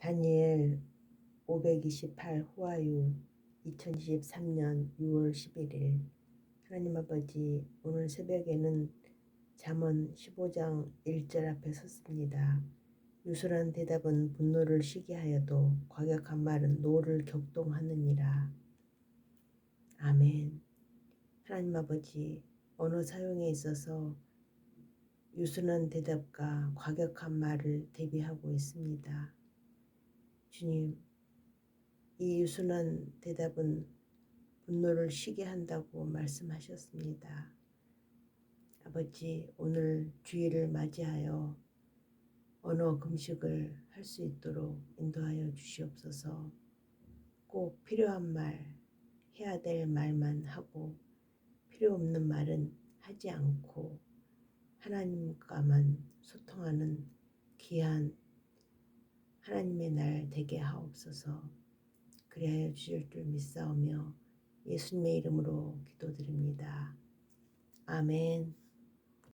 다니엘 528 후아유 2023년 6월 11일 하나님 아버지 오늘 새벽에는 잠언 15장 1절 앞에 섰습니다. 유순한 대답은 분노를 쉬게 하여도 과격한 말은 노를 격동하느니라. 아멘. 하나님 아버지 언어 사용에 있어서 유순한 대답과 과격한 말을 대비하고 있습니다. 주님, 이 유순한 대답은 분노를 쉬게 한다고 말씀하셨습니다. 아버지, 오늘 주일을 맞이하여 언어 금식을 할 수 있도록 인도하여 주시옵소서. 꼭 필요한 말, 해야 될 말만 하고 필요 없는 말은 하지 않고 하나님과만 소통하는 귀한 하나님의 날 되게 하옵소서. 그리하여 주실 줄 믿사오며 예수님의 이름으로 기도드립니다. 아멘.